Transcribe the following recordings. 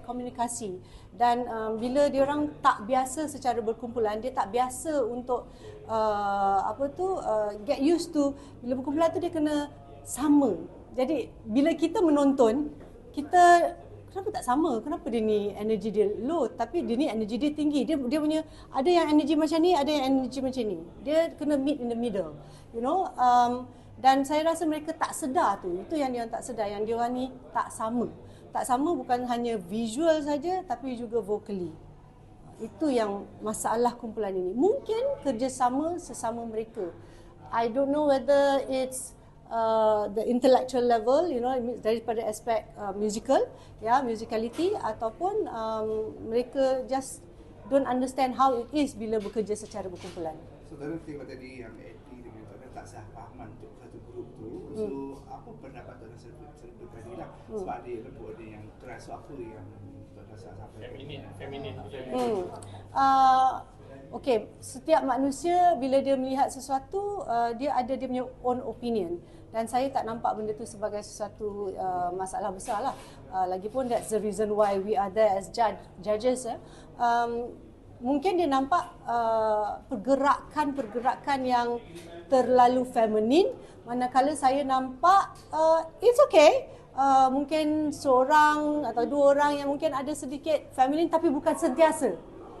komunikasi. Dan um, bila dia orang tak biasa secara berkumpulan dia tak biasa untuk uh, apa tu uh, get used to bila berkumpulan tu dia kena sama. Jadi bila kita menonton kita kenapa tak sama? Kenapa dia ni energi dia low tapi dia ni energi dia tinggi? Dia dia punya ada yang energi macam ni ada yang energi macam ni. Dia kena meet in the middle you know? Um, dan saya rasa mereka tak sedar tu. Itu yang dia tak sedar yang dia orang ni tak sama tak sama bukan hanya visual saja tapi juga vocally. Itu yang masalah kumpulan ini. Mungkin kerjasama sesama mereka. I don't know whether it's uh, the intellectual level, you know, daripada aspek uh, musical, yeah, musicality ataupun um, mereka just don't understand how it is bila bekerja secara berkumpulan. So, dalam tengok tadi yang Eddie Tuan tak sah pahaman untuk satu grup tu, hmm. so apa pendapat Tuan serba tadi lah hmm. sebab dia lembut ada yang terasa apa yang terasa sampai feminin feminin hmm. uh, Okay, setiap manusia bila dia melihat sesuatu, uh, dia ada dia punya own opinion. Dan saya tak nampak benda tu sebagai sesuatu uh, masalah besar lah. Uh, lagipun that's the reason why we are there as judge, judges. Eh. Um, mungkin dia nampak uh, pergerakan-pergerakan yang terlalu feminin. Manakala saya nampak uh, it's okay. Uh, mungkin seorang atau dua orang yang mungkin ada sedikit feminin tapi bukan sentiasa.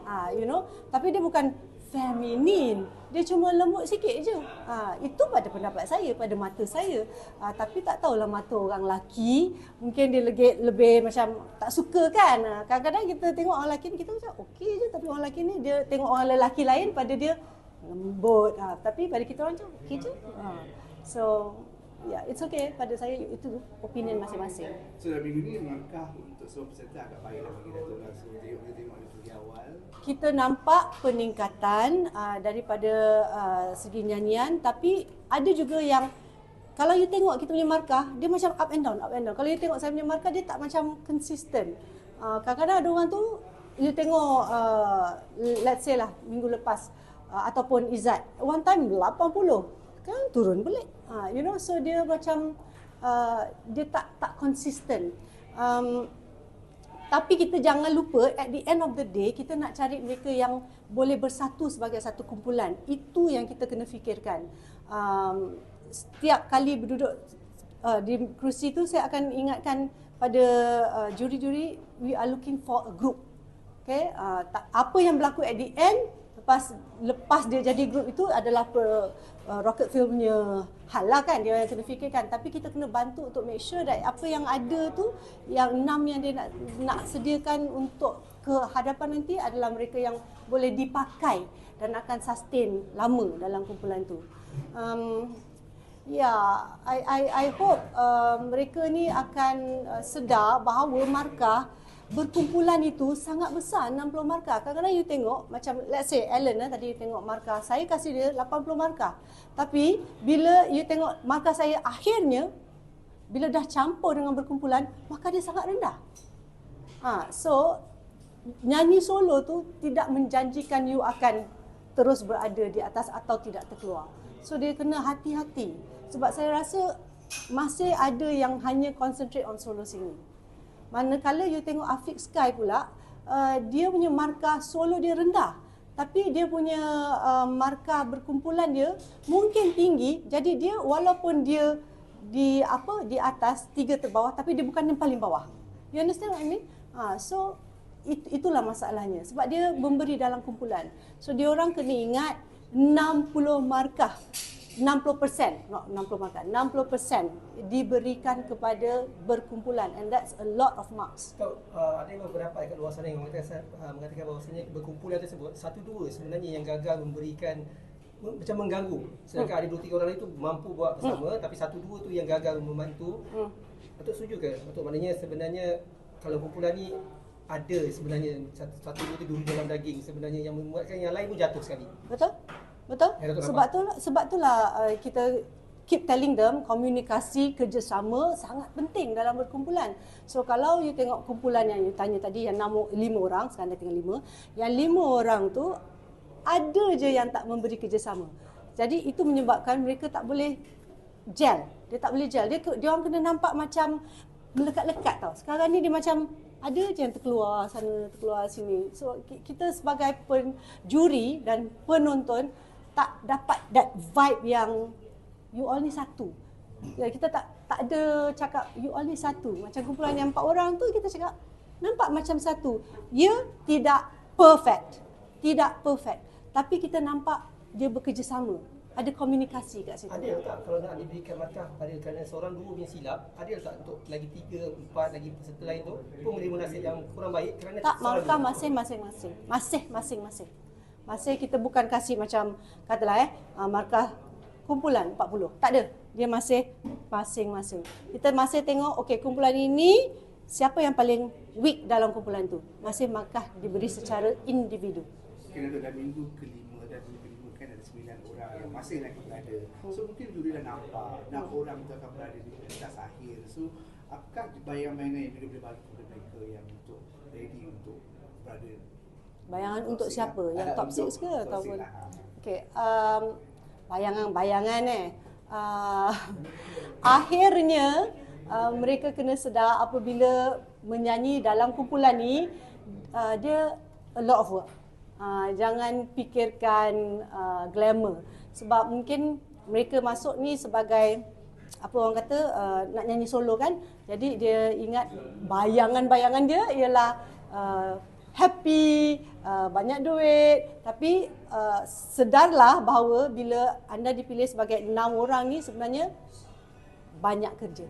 Uh, you know? Tapi dia bukan feminin dia cuma lembut sikit je. Ha, itu pada pendapat saya pada mata saya. Ha, tapi tak tahulah mata orang lelaki. Mungkin dia lebih, lebih macam tak suka kan? Ha, kadang-kadang kita tengok orang lelaki ni kita macam okey je. Tapi orang lelaki ni dia tengok orang lelaki lain pada dia lembut. Ha, tapi pada kita orang macam okey je. Ha. So, yeah, it's okay pada saya itu opinion masing-masing. So, dalam minggu ni langkah untuk semua peserta agak baik lah bagi Dato' Langsung. Tengok dia tengok dari awal. Kita nampak peningkatan uh, daripada uh, segi nyanyian tapi ada juga yang kalau you tengok kita punya markah, dia macam up and down, up and down. Kalau you tengok saya punya markah, dia tak macam consistent. Uh, kadang-kadang ada orang tu, you tengok, uh, let's say lah, minggu lepas, uh, ataupun Izzat, one time 80 kan turun balik. Ha, you know, so dia macam uh, dia tak tak konsisten. Um, tapi kita jangan lupa at the end of the day kita nak cari mereka yang boleh bersatu sebagai satu kumpulan. Itu yang kita kena fikirkan. Um, setiap kali berduduk uh, di kerusi tu saya akan ingatkan pada uh, juri-juri we are looking for a group. Okay, uh, tak, apa yang berlaku at the end lepas lepas dia jadi grup itu adalah per, uh, rocket fuel punya hal lah kan dia yang kena fikirkan tapi kita kena bantu untuk make sure that apa yang ada tu yang enam yang dia nak nak sediakan untuk ke hadapan nanti adalah mereka yang boleh dipakai dan akan sustain lama dalam kumpulan tu. Um, ya, yeah, I I I hope uh, mereka ni akan uh, sedar bahawa markah berkumpulan itu sangat besar 60 markah. Kadang-kadang you tengok macam let's say Alan eh, tadi you tengok markah saya kasih dia 80 markah. Tapi bila you tengok markah saya akhirnya bila dah campur dengan berkumpulan maka dia sangat rendah. Ha, so nyanyi solo tu tidak menjanjikan you akan terus berada di atas atau tidak terkeluar. So dia kena hati-hati sebab saya rasa masih ada yang hanya concentrate on solo singing. Manakala you tengok Afiq Sky pula, uh, dia punya markah solo dia rendah. Tapi dia punya uh, markah berkumpulan dia mungkin tinggi. Jadi dia walaupun dia di apa di atas tiga terbawah tapi dia bukan yang paling bawah. You understand what I mean? Ha, so it, itulah masalahnya sebab dia memberi dalam kumpulan. So dia orang kena ingat 60 markah 60% not 60 makan 60% diberikan kepada berkumpulan and that's a lot of marks. So, uh, ada beberapa dekat luar sana yang mengatakan uh, mengatakan bahawasanya berkumpulan tersebut satu dua sebenarnya yang gagal memberikan macam mengganggu. Sedangkan hmm. ada dua tiga orang itu mampu buat bersama hmm. tapi satu dua tu yang gagal membantu. Hmm. Betul setuju ke? Betul maknanya sebenarnya kalau kumpulan ni ada sebenarnya satu, satu dua tu duri dalam daging sebenarnya yang membuatkan yang lain pun jatuh sekali. Betul? Betul? Ya, sebab tu sebab itulah uh, kita keep telling them komunikasi kerjasama sangat penting dalam berkumpulan. So kalau you tengok kumpulan yang you tanya tadi yang nama lima orang sekarang dah tinggal lima, yang lima orang tu ada je yang tak memberi kerjasama. Jadi itu menyebabkan mereka tak boleh gel. Dia tak boleh gel. Dia dia orang kena nampak macam melekat-lekat tau. Sekarang ni dia macam ada je yang terkeluar sana, terkeluar sini. So kita sebagai penjuri dan penonton tak dapat that vibe yang you all ni satu. Ya, kita tak tak ada cakap you all ni satu. Macam kumpulan yang empat orang tu kita cakap nampak macam satu. Ya, tidak perfect. Tidak perfect. Tapi kita nampak dia bekerjasama ada komunikasi kat situ. Ada tak kalau nak diberikan markah pada kerana seorang dua punya silap, ada tak untuk lagi tiga, empat lagi peserta lain tu pun menerima nasihat yang kurang baik kerana tak markah masing-masing-masing. Masih masing-masing. Masih kita bukan kasih macam katalah eh uh, markah kumpulan 40. Tak ada. Dia masih masing-masing. Kita masih tengok okey kumpulan ini siapa yang paling weak dalam kumpulan tu. Masih markah diberi secara individu. Kira dalam minggu kelima dan minggu sembilan orang yang masih lagi berada. So mungkin juri dah nampak enam orang itu akan berada di pentas akhir. So apakah bayangan-bayangan yang boleh bagi kepada mereka yang untuk ready untuk berada? Bayangan untuk siapa? Yang top 6 ke ataupun? Okey, um, bayangan-bayangan eh. Uh, akhirnya uh, mereka kena sedar apabila menyanyi dalam kumpulan ni uh, dia a lot of work. Uh, jangan fikirkan uh, glamour sebab mungkin mereka masuk ni sebagai apa orang kata uh, nak nyanyi solo kan jadi dia ingat bayangan-bayangan dia ialah uh, happy uh, banyak duit tapi uh, sedarlah bahawa bila anda dipilih sebagai enam orang ni sebenarnya banyak kerja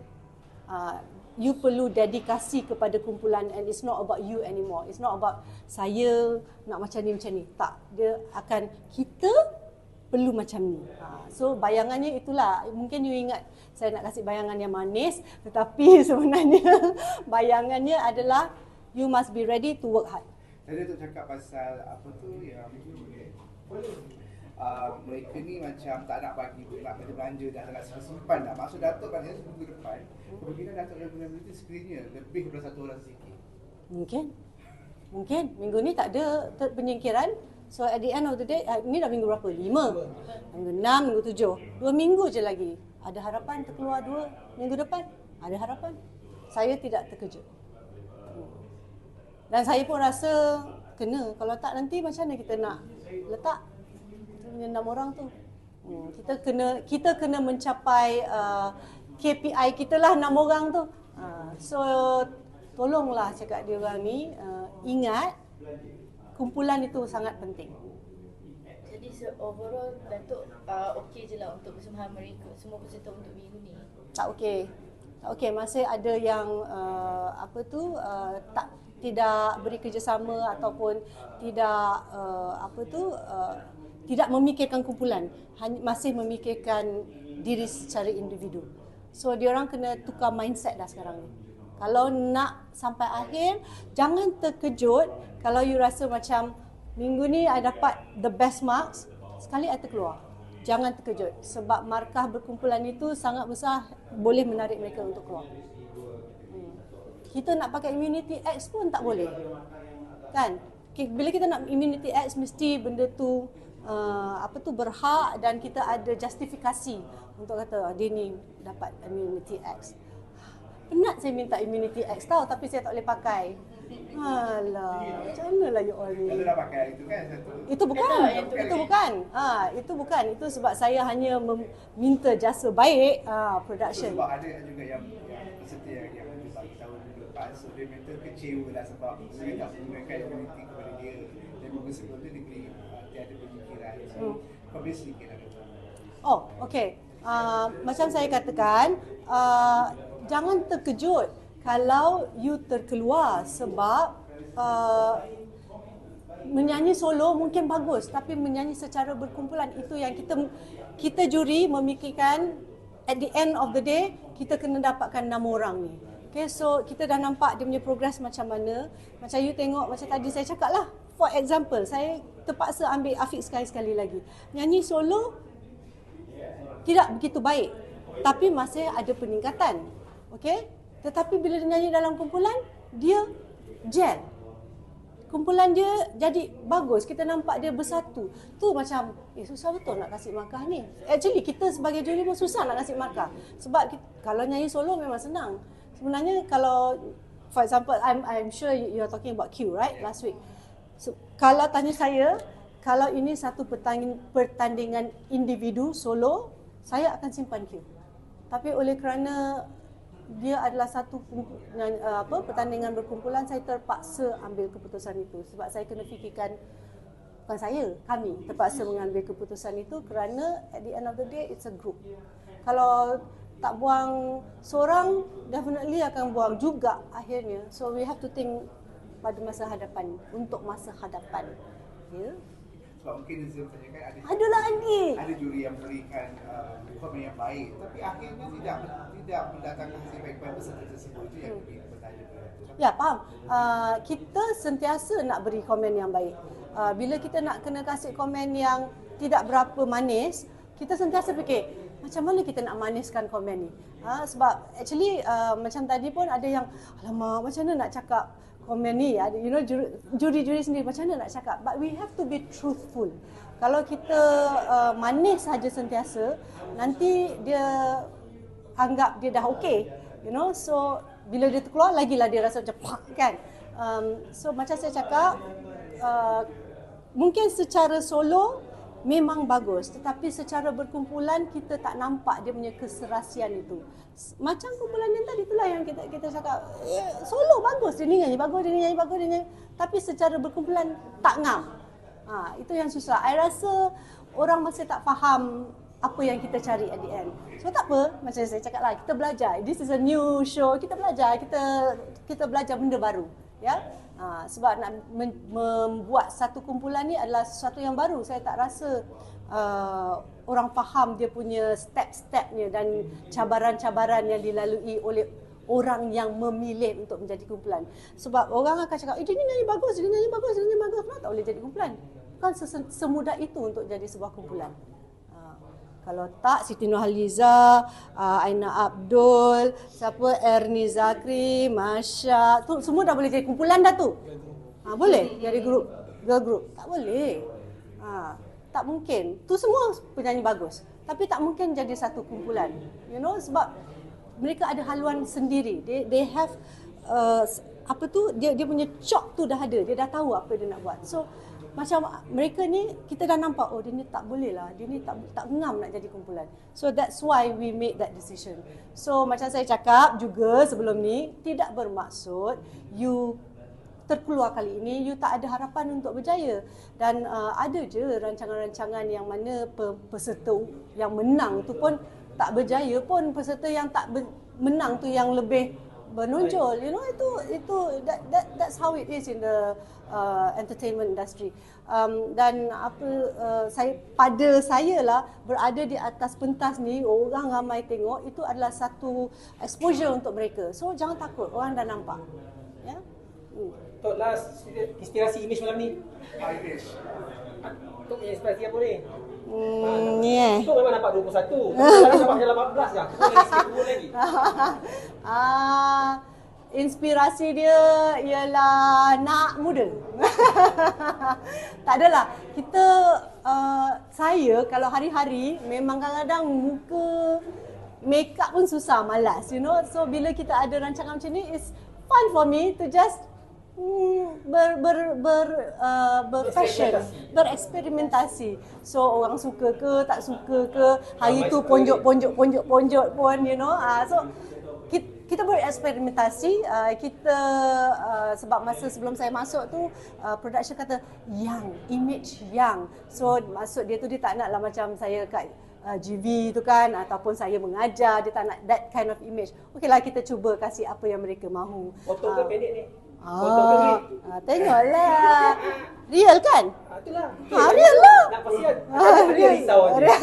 uh, you perlu dedikasi kepada kumpulan and it's not about you anymore. It's not about saya nak macam ni macam ni. Tak, dia akan kita perlu macam ni. Ha, so bayangannya itulah. Mungkin you ingat saya nak kasih bayangan yang manis tetapi sebenarnya bayangannya adalah you must be ready to work hard. Saya tu cakap pasal apa tu yang uh, mereka ni macam tak nak bagi nak bagi belanja dah nak simpan dah. Maksud Datuk kan ya minggu depan. Kemungkinan Datuk yang guna itu skrinnya lebih daripada satu orang sikit. Mungkin. Mungkin. Minggu ni tak ada penyingkiran. So at the end of the day, uh, ni dah minggu berapa? Lima. Minggu enam, minggu tujuh. Dua minggu je lagi. Ada harapan terkeluar dua minggu depan? Ada harapan. Saya tidak terkejut. Dan saya pun rasa kena. Kalau tak nanti macam mana kita nak letak punya enam orang tu. Hmm, kita kena kita kena mencapai uh, KPI kita lah enam orang tu. Uh, so tolonglah cakap dia orang ni uh, ingat kumpulan itu sangat penting. Jadi overall Datuk uh, okey je lah untuk bersama mereka semua peserta untuk minggu ni. Tak okey. Tak okey masih ada yang uh, apa tu uh, tak tidak beri kerjasama ataupun tidak uh, apa tu uh, tidak memikirkan kumpulan, hanya masih memikirkan diri secara individu. So dia orang kena tukar mindset dah sekarang ni. Kalau nak sampai akhir, jangan terkejut kalau you rasa macam minggu ni I dapat the best marks, sekali I terkeluar. Jangan terkejut sebab markah berkumpulan itu sangat besar boleh menarik mereka untuk keluar. Kita nak pakai immunity X pun tak boleh. Kan? Bila kita nak immunity X mesti benda tu uh, apa tu berhak dan kita ada justifikasi untuk kata ah, dia ni dapat immunity X. Penat saya minta immunity X tau tapi saya tak boleh pakai. Alah, macam mana lah you all ni? Kalau dah pakai itu kan satu. Itu bukan. Itu, itu bukan. Ha, itu bukan. Itu sebab saya hanya meminta jasa baik ha, production. Itu sebab ada juga yang yang, yang so dia mental kecewa lah sebab saya tak menggunakan immunity kepada dia dan minggu sebelum tu dia tiada pemikiran. So, hmm. publish sedikit lah. Oh, okay. Uh, macam saya katakan, uh, jangan terkejut kalau you terkeluar sebab uh, menyanyi solo mungkin bagus tapi menyanyi secara berkumpulan itu yang kita kita juri memikirkan at the end of the day kita kena dapatkan enam orang ni. Okay, so kita dah nampak dia punya progress macam mana. Macam you tengok, macam tadi saya cakap lah. For example, saya terpaksa ambil Afiq sekali sekali lagi. Nyanyi solo tidak begitu baik. Tapi masih ada peningkatan. Okay? Tetapi bila dia nyanyi dalam kumpulan, dia gel. Kumpulan dia jadi bagus. Kita nampak dia bersatu. Tu macam, eh susah betul nak kasih markah ni. Actually, kita sebagai juri pun susah nak kasih markah. Sebab kita, kalau nyanyi solo memang senang sebenarnya kalau for example, I'm I'm sure you- you're talking about Q, right? Last week. So, kalau tanya saya, kalau ini satu pertandingan, individu solo, saya akan simpan Q. Tapi oleh kerana dia adalah satu uh, apa pertandingan berkumpulan, saya terpaksa ambil keputusan itu sebab saya kena fikirkan bukan saya, kami terpaksa mengambil keputusan itu kerana at the end of the day it's a group. Kalau tak buang seorang, definitely akan buang juga akhirnya. So we have to think pada masa hadapan, untuk masa hadapan. Ya. Sebab mungkin Nazim tanyakan ada Adalah Andi. ada juri yang berikan uh, komen yang baik tapi akhirnya tidak tidak mendatangkan hasil baik pada peserta tersebut itu yang bertanya tu. Ya, faham. Uh, kita sentiasa nak beri komen yang baik. Uh, bila kita nak kena kasih komen yang tidak berapa manis, kita sentiasa fikir, macam mana kita nak maniskan komen ni? Uh, sebab actually uh, macam tadi pun ada yang, alamak macam mana nak cakap komen ni? Ada, you know, juri- juri-juri sendiri macam mana nak cakap? But we have to be truthful. Kalau kita uh, manis saja sentiasa, nanti dia anggap dia dah okey you know so bila dia terkeluar lagilah dia rasa macam pak kan um, so macam saya cakap uh, mungkin secara solo memang bagus tetapi secara berkumpulan kita tak nampak dia punya keserasian itu macam kumpulan yang tadi itulah yang kita kita cakap eh, solo bagus dia nyanyi bagus dia nyanyi bagus dia nyanyi tapi secara berkumpulan tak ngam ha, itu yang susah I rasa orang masih tak faham apa yang kita cari at the end. So tak apa, macam saya cakap lah, kita belajar. This is a new show, kita belajar, kita kita belajar benda baru. Ya, ha, sebab nak men- membuat satu kumpulan ni adalah sesuatu yang baru. Saya tak rasa uh, orang faham dia punya step-stepnya dan cabaran-cabaran yang dilalui oleh orang yang memilih untuk menjadi kumpulan. Sebab orang akan cakap, eh dia ni nyanyi bagus, dia nyanyi bagus, dia nyanyi bagus. Kenapa tak boleh jadi kumpulan? Sese- semudah itu untuk jadi sebuah kumpulan. Kalau tak Siti Nurhaliza, uh, Aina Abdul, siapa Erni Zakri, Masya, tu semua dah boleh jadi kumpulan dah tu. Ha, boleh jadi grup, girl group. Tak boleh. Ha, tak mungkin. Tu semua penyanyi bagus. Tapi tak mungkin jadi satu kumpulan. You know sebab mereka ada haluan sendiri. They they have uh, apa tu dia dia punya chop tu dah ada. Dia dah tahu apa dia nak buat. So macam mereka ni kita dah nampak oh dia ni tak boleh lah. Dia ni tak tak ngam nak jadi kumpulan. So that's why we made that decision. So macam saya cakap juga sebelum ni tidak bermaksud you terkeluar kali ini you tak ada harapan untuk berjaya. Dan uh, ada je rancangan-rancangan yang mana pe- peserta yang menang tu pun tak berjaya pun peserta yang tak ber- menang tu yang lebih menonjol you know itu itu that, that that's how it is in the uh, entertainment industry um, dan apa uh, saya pada saya lah berada di atas pentas ni orang ramai tengok itu adalah satu exposure untuk mereka so jangan takut orang dah nampak ya hmm. Tok last inspirasi image malam ni. Irish. Tok punya inspirasi apa ni? Hmm, yeah. Tok memang nampak 21. Kalau nampak dalam 14 dah. Tok lagi sikit lagi. ah, inspirasi dia ialah nak muda. tak adalah. Kita uh, saya kalau hari-hari memang kadang-kadang muka make up pun susah malas you know. So bila kita ada rancangan macam ni it's fun for me to just ber ber ber uh, berfashion, bereksperimentasi. So orang suka ke tak suka ke, hari tu ponjok ponjok ponjok ponjok pun you know. Uh, so kita, kita bereksperimentasi. Uh, kita uh, sebab masa sebelum saya masuk tu uh, production kata young image young so maksud dia tu dia tak nak lah macam saya kat uh, GV tu kan ataupun saya mengajar dia tak nak that kind of image. Okeylah kita cuba kasih apa yang mereka mahu. Potong ke pendek ni? Ah, ah, tengoklah. Real kan? Ah, itulah. Ah, real lah. Nak pasien. Ah, Ada risau aja. real.